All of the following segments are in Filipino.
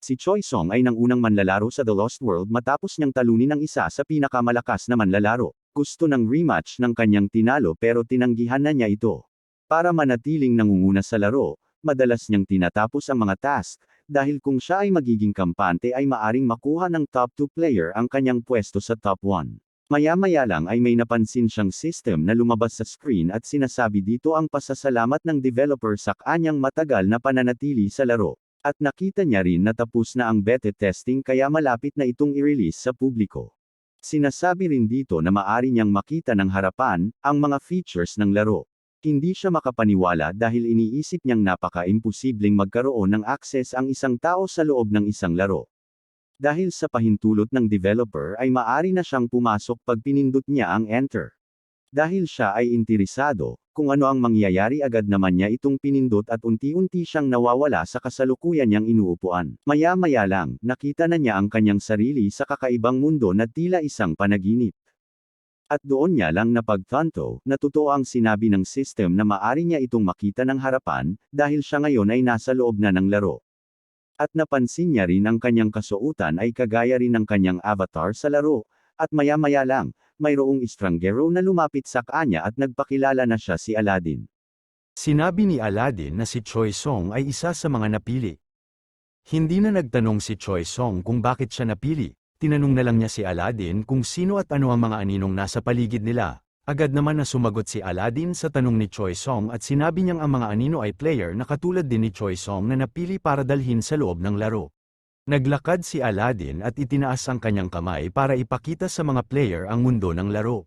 Si Choi Song ay nang unang manlalaro sa The Lost World matapos niyang talunin ang isa sa pinakamalakas na manlalaro. Gusto ng rematch ng kanyang tinalo pero tinanggihan na niya ito. Para manatiling nangunguna sa laro, madalas niyang tinatapos ang mga task, dahil kung siya ay magiging kampante ay maaring makuha ng top 2 player ang kanyang pwesto sa top 1. Maya-maya lang ay may napansin siyang system na lumabas sa screen at sinasabi dito ang pasasalamat ng developer sa kanyang matagal na pananatili sa laro. At nakita niya rin na tapos na ang beta testing kaya malapit na itong i-release sa publiko. Sinasabi rin dito na maari niyang makita ng harapan, ang mga features ng laro. Hindi siya makapaniwala dahil iniisip niyang napaka-imposibleng magkaroon ng access ang isang tao sa loob ng isang laro. Dahil sa pahintulot ng developer ay maari na siyang pumasok pag pinindot niya ang enter. Dahil siya ay interesado, kung ano ang mangyayari agad naman niya itong pinindot at unti-unti siyang nawawala sa kasalukuyan niyang inuupuan. Maya-maya lang, nakita na niya ang kanyang sarili sa kakaibang mundo na tila isang panaginip. At doon niya lang napagtanto, na totoo ang sinabi ng system na maari niya itong makita ng harapan, dahil siya ngayon ay nasa loob na ng laro. At napansin niya rin ang kanyang kasuotan ay kagaya rin ng kanyang avatar sa laro, at maya-maya lang, mayroong estranggero na lumapit sa kanya at nagpakilala na siya si Aladdin. Sinabi ni Aladdin na si Choi Song ay isa sa mga napili. Hindi na nagtanong si Choi Song kung bakit siya napili, tinanong na lang niya si Aladdin kung sino at ano ang mga aninong nasa paligid nila. Agad naman na sumagot si Aladdin sa tanong ni Choi Song at sinabi niyang ang mga anino ay player na katulad din ni Choi Song na napili para dalhin sa loob ng laro. Naglakad si Aladdin at itinaas ang kanyang kamay para ipakita sa mga player ang mundo ng laro.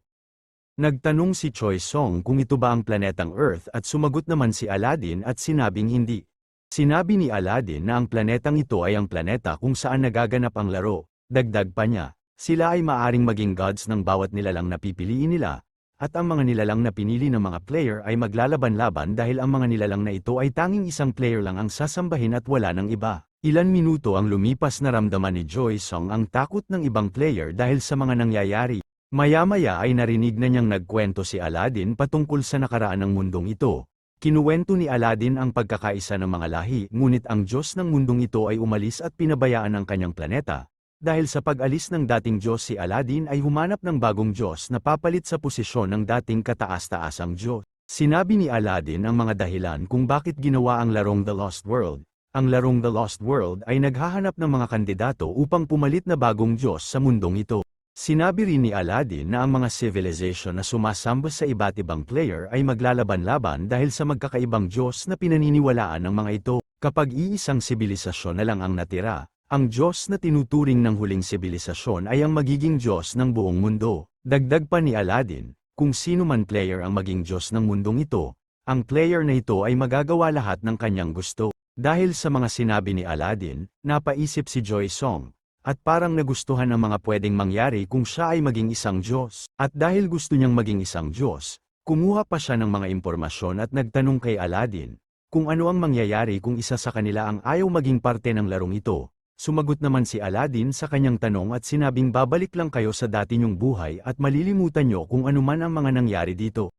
Nagtanong si Choi Song kung ito ba ang planetang Earth at sumagot naman si Aladdin at sinabing hindi. Sinabi ni Aladdin na ang planetang ito ay ang planeta kung saan nagaganap ang laro. Dagdag pa niya, sila ay maaring maging gods ng bawat nilalang na pipiliin nila, at ang mga nilalang na pinili ng mga player ay maglalaban-laban dahil ang mga nilalang na ito ay tanging isang player lang ang sasambahin at wala ng iba. Ilan minuto ang lumipas na ramdaman ni Joy Song ang takot ng ibang player dahil sa mga nangyayari. Maya-maya ay narinig na niyang nagkwento si Aladdin patungkol sa nakaraan ng mundong ito. Kinuwento ni Aladdin ang pagkakaisa ng mga lahi, ngunit ang Diyos ng mundong ito ay umalis at pinabayaan ang kanyang planeta. Dahil sa pag-alis ng dating Diyos si Aladdin ay humanap ng bagong Diyos na papalit sa posisyon ng dating kataas-taasang Diyos. Sinabi ni Aladdin ang mga dahilan kung bakit ginawa ang larong The Lost World. Ang larong The Lost World ay naghahanap ng mga kandidato upang pumalit na bagong Diyos sa mundong ito. Sinabi rin ni Aladdin na ang mga civilization na sumasamba sa iba't ibang player ay maglalaban-laban dahil sa magkakaibang Diyos na pinaniniwalaan ng mga ito. Kapag iisang sibilisasyon na lang ang natira, ang Diyos na tinuturing ng huling sibilisasyon ay ang magiging Diyos ng buong mundo. Dagdag pa ni Aladdin, kung sino man player ang maging Diyos ng mundong ito, ang player na ito ay magagawa lahat ng kanyang gusto. Dahil sa mga sinabi ni Aladdin, napaisip si Joy Song, at parang nagustuhan ang mga pwedeng mangyari kung siya ay maging isang Diyos. At dahil gusto niyang maging isang Diyos, kumuha pa siya ng mga impormasyon at nagtanong kay Aladdin, kung ano ang mangyayari kung isa sa kanila ang ayaw maging parte ng larong ito. Sumagot naman si Aladdin sa kanyang tanong at sinabing babalik lang kayo sa dati niyong buhay at malilimutan niyo kung ano man ang mga nangyari dito.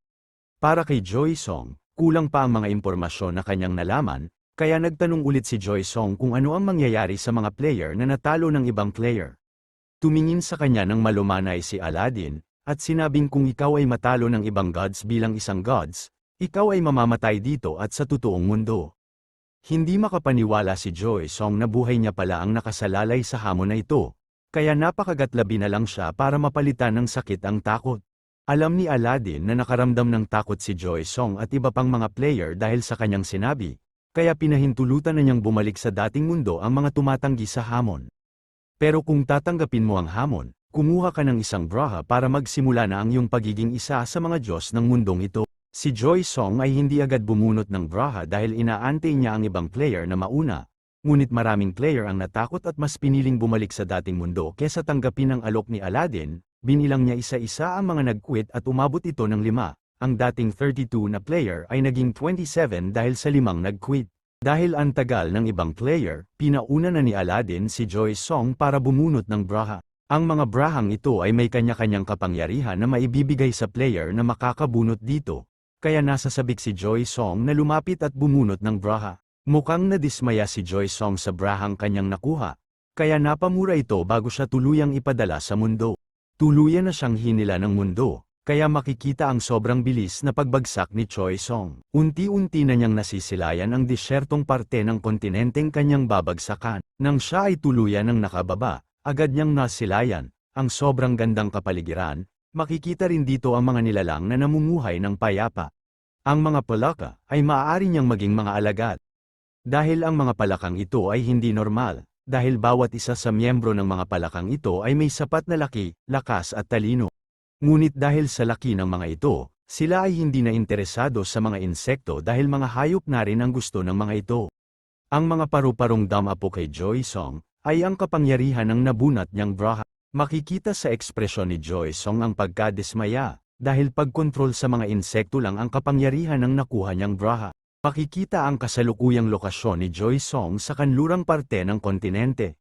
Para kay Joy Song, kulang pa ang mga impormasyon na kanyang nalaman, kaya nagtanong ulit si Joy Song kung ano ang mangyayari sa mga player na natalo ng ibang player. Tumingin sa kanya ng malumanay si Aladdin, at sinabing kung ikaw ay matalo ng ibang gods bilang isang gods, ikaw ay mamamatay dito at sa totoong mundo. Hindi makapaniwala si Joy Song na buhay niya pala ang nakasalalay sa hamon na ito, kaya napakagatlabi na lang siya para mapalitan ng sakit ang takot. Alam ni Aladdin na nakaramdam ng takot si Joy Song at iba pang mga player dahil sa kanyang sinabi, kaya pinahintulutan na niyang bumalik sa dating mundo ang mga tumatanggi sa hamon. Pero kung tatanggapin mo ang hamon, kumuha ka ng isang braha para magsimula na ang iyong pagiging isa sa mga Diyos ng mundong ito. Si Joy Song ay hindi agad bumunot ng braha dahil inaantay niya ang ibang player na mauna, ngunit maraming player ang natakot at mas piniling bumalik sa dating mundo kesa tanggapin ang alok ni Aladdin, binilang niya isa-isa ang mga nag-quit at umabot ito ng lima ang dating 32 na player ay naging 27 dahil sa limang nag-quit. Dahil ang tagal ng ibang player, pinauna na ni Aladdin si Joy Song para bumunot ng braha. Ang mga brahang ito ay may kanya-kanyang kapangyarihan na maibibigay sa player na makakabunot dito, kaya nasasabik si Joy Song na lumapit at bumunot ng braha. Mukhang nadismaya si Joy Song sa brahang kanyang nakuha, kaya napamura ito bago siya tuluyang ipadala sa mundo. Tuluyan na siyang hinila ng mundo, kaya makikita ang sobrang bilis na pagbagsak ni Choi Song. Unti-unti na niyang nasisilayan ang disyertong parte ng kontinenteng kanyang babagsakan. Nang siya ay tuluyan ng nakababa, agad niyang nasilayan, ang sobrang gandang kapaligiran, makikita rin dito ang mga nilalang na namumuhay ng payapa. Ang mga palaka ay maaari niyang maging mga alagad. Dahil ang mga palakang ito ay hindi normal, dahil bawat isa sa miyembro ng mga palakang ito ay may sapat na laki, lakas at talino. Ngunit dahil sa laki ng mga ito, sila ay hindi na interesado sa mga insekto dahil mga hayop na rin ang gusto ng mga ito. Ang mga paru-parong damapo kay Joy Song ay ang kapangyarihan ng nabunat niyang braha. Makikita sa ekspresyon ni Joy Song ang pagkadismaya, dahil pagkontrol sa mga insekto lang ang kapangyarihan ng nakuha niyang braha. Makikita ang kasalukuyang lokasyon ni Joy Song sa kanlurang parte ng kontinente.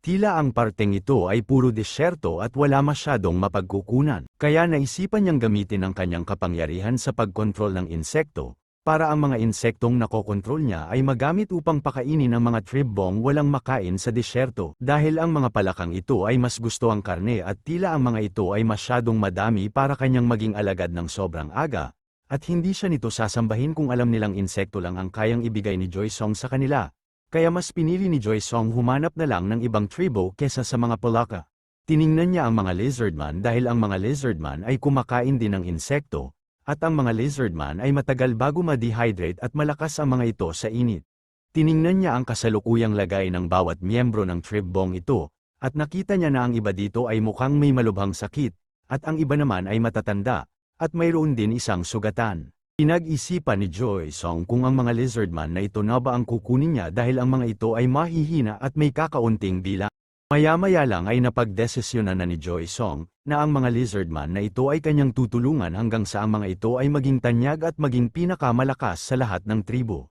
Tila ang parteng ito ay puro disyerto at wala masyadong mapagkukunan, kaya naisipan niyang gamitin ang kanyang kapangyarihan sa pagkontrol ng insekto, para ang mga insektong nakokontrol niya ay magamit upang pakainin ang mga tribbong walang makain sa disyerto. Dahil ang mga palakang ito ay mas gusto ang karne at tila ang mga ito ay masyadong madami para kanyang maging alagad ng sobrang aga, at hindi siya nito sasambahin kung alam nilang insekto lang ang kayang ibigay ni Joy Song sa kanila. Kaya mas pinili ni Joy Song humanap na lang ng ibang tribo kesa sa mga palaka. Tiningnan niya ang mga lizardman dahil ang mga lizardman ay kumakain din ng insekto, at ang mga lizardman ay matagal bago ma-dehydrate at malakas ang mga ito sa init. Tiningnan niya ang kasalukuyang lagay ng bawat miyembro ng tribbong ito, at nakita niya na ang iba dito ay mukhang may malubhang sakit, at ang iba naman ay matatanda, at mayroon din isang sugatan. Pinag-isipan ni Joy Song kung ang mga lizardman na ito na ba ang kukunin niya dahil ang mga ito ay mahihina at may kakaunting bilang. Maya-maya lang ay napagdesisyonan na ni Joy Song na ang mga lizardman na ito ay kanyang tutulungan hanggang sa ang mga ito ay maging tanyag at maging pinakamalakas sa lahat ng tribo.